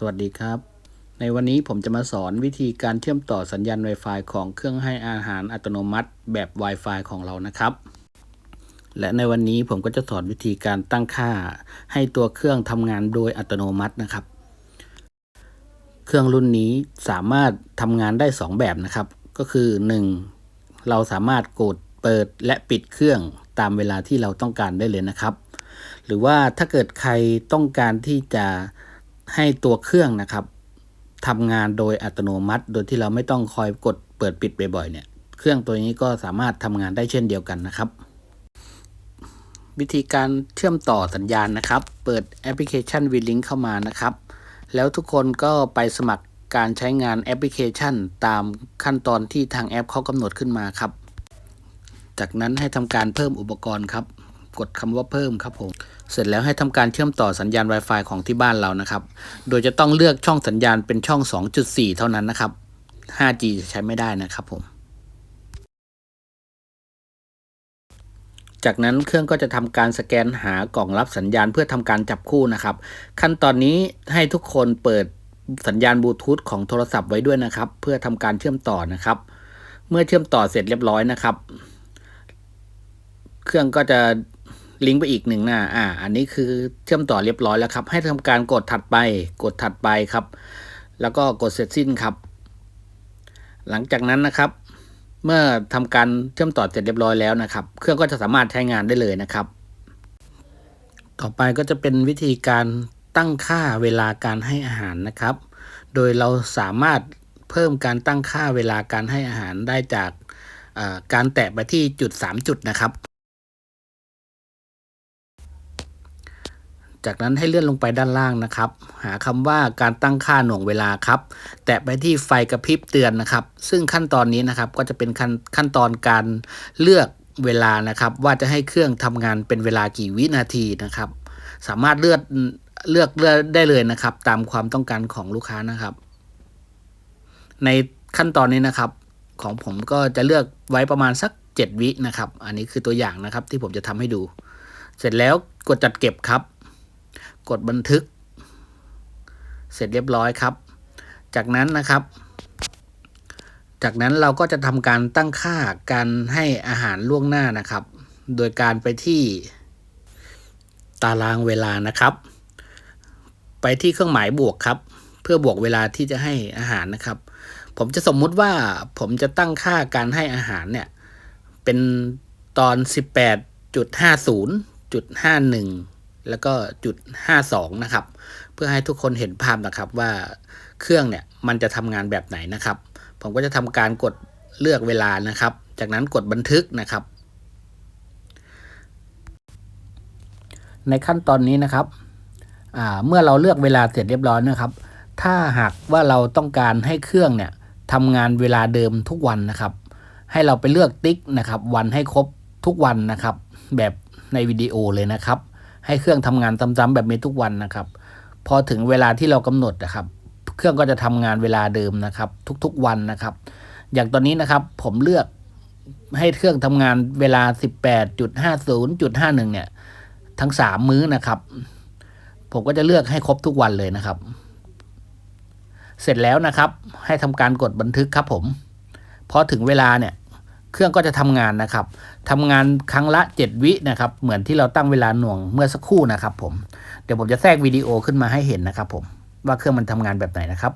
สวัสดีครับ ในวันนี้ผมจะมาสอนวิธีการเชื่อมต่อสัญญาณ Wi-Fi ของเครื่องให้อาหารอัตโนมัติแบบ Wi-Fi ของเรานะครับ และในวันนี้ผมก็จะสอนวิธีการตั้งค่า ให้ตัวเครื่องทำงานโดยอัตโนมัตินะครับ เครื่องรุ่นนี้สามารถทำงานได้ 2 แบบนะครับ ก็คือ 1. เราสามารถกดเปิดและปิดเครื่องตามเวลาที่เราต้องการได้เลยนะครับ หรือว่าถ้าเกิดใครต้องการที่จะ ให้ตัวเครื่องนะครับทำงานโดยอัตโนมัติ โดยที่เราไม่ต้องคอยกดเปิดปิดบ่อยๆเนี่ยเครื่องตัวนี้ก็สามารถทำงานได้เช่นเดียวกันนะครับ วิธีการเชื่อมต่อสัญญาณนะครับ เปิดแอปพลิเคชัน v l i n k เข้ามานะครับ แล้วทุกคนก็ไปสมัครการใช้งานแอปพลิเคชัน ตามขั้นตอนที่ทางแอปเขากำหนดขึ้นมาครับ จากนั้นให้ทำการเพิ่มอุปกรณ์ครับ กดคำว่าเพิ่มครับผมเสร็จแล้วให้ทำการเชื่อมต่อสัญญาณ Wi-Fi ของที่บ้านเรานะครับ โดยจะต้องเลือกช่องสัญญาณเป็นช่อง 2.4 เท่านั้นนะครับ 5G จะใช้ไม่ได้นะครับผม จากนั้นเครื่องก็จะทำการสแกนหากล่องรับสัญญาณเพื่อทำการจับคู่นะครับ ขั้นตอนนี้ให้ทุกคนเปิดสัญญาณบลูทูธของโทรศัพท์ไว้ด้วยนะครับ เพื่อทำการเชื่อมต่อนะครับ เมื่อเชื่อมต่อเสร็จเรียบร้อยนะครับ เครื่องก็จะ ลิงก์ไปอีกหนึ่งหน้า อ่า อันนี้คือเชื่อมต่อเรียบร้อยแล้วครับ ให้ทำการกดถัดไป กดถัดไปครับ แล้วก็กดเสร็จสิ้นครับ หลังจากนั้นนะครับ เมื่อทำการเชื่อมต่อเสร็จเรียบร้อยแล้วนะครับ เครื่องก็จะสามารถใช้งานได้เลยนะครับ ต่อไปก็จะเป็นวิธีการตั้งค่าเวลาการให้อาหารนะครับ โดยเราสามารถเพิ่มการตั้งค่าเวลาการให้อาหารได้จากการแตะไปที่จุด 3 จุดนะครับ จากนั้นให้เลื่อนลงไปด้านล่างนะครับ หาคำว่าการตั้งค่าหน่วงเวลาครับ แตะไปที่ไฟกระพริบเตือนนะครับ ซึ่งขั้นตอนนี้นะครับก็จะเป็นขั้นขั้นตอนการเลือกเวลานะครับ ว่าจะให้เครื่องทำงานเป็นเวลากี่วินาทีนะครับ สามารถเลือกเลือกเลือกได้เลยนะครับ ตามความต้องการของลูกค้านะครับ ในขั้นตอนนี้นะครับ ของผมก็จะเลือกไว้ประมาณสัก 7 วินะครับ อันนี้คือตัวอย่างนะครับที่ผมจะทำให้ดู เสร็จแล้วกดจัดเก็บครับ กดบันทึก เสร็จเรียบร้อยครับ จากนั้นนะครับ จากนั้นเราก็จะทำการตั้งค่าการให้อาหารล่วงหน้านะครับ โดยการไปที่ตารางเวลานะครับ ไปที่เครื่องหมายบวกครับ เพื่อบวกเวลาที่จะให้อาหารนะครับ ผมจะสมมุติว่าผมจะตั้งค่าการให้อาหารเนี่ย เป็นตอน 18.50จุด51 แล้วก็จุด 52 นะครับ เพื่อให้ทุกคนเห็นภาพนะครับว่าเครื่องเนี่ยมันจะทำงานแบบไหนนะครับ ผมก็จะทำการกดเลือกเวลานะครับ จากนั้นกดบันทึกนะครับ ในขั้นตอนนี้นะครับเมื่อเราเลือกเวลาเสร็จเรียบร้อยนะครับ ถ้าหากว่าเราต้องการให้เครื่องเนี่ยทำงานเวลาเดิมทุกวันนะครับ ให้เราไปเลือกติ๊กนะครับ วันให้ครบทุกวันนะครับ แบบในวิดีโอเลยนะครับ ให้เครื่องทำงานซ้ำๆแบบนี้ทุกวันนะครับ พอถึงเวลาที่เรากำหนดนะครับ เครื่องก็จะทำงานเวลาเดิมนะครับ ทุกๆวันนะครับ อย่างตอนนี้นะครับ ผมเลือกให้เครื่องทำงานเวลา 18.50.51 เนี่ย ทั้ง 3 มื้อนะครับ ผมก็จะเลือกให้ครบทุกวันเลยนะครับ เสร็จแล้วนะครับ ให้ทำการกดบันทึกครับผมพอถึงเวลาเนี่ย เครื่องก็จะทำงานนะครับทำงานครั้งละ 7 วินะครับ เหมือนที่เราตั้งเวลาหน่วงเมื่อสักครู่นะครับผม เดี๋ยวผมจะแทรกวิดีโอขึ้นมาให้เห็นนะครับผม ว่าเครื่องมันทำงานแบบไหนนะครับ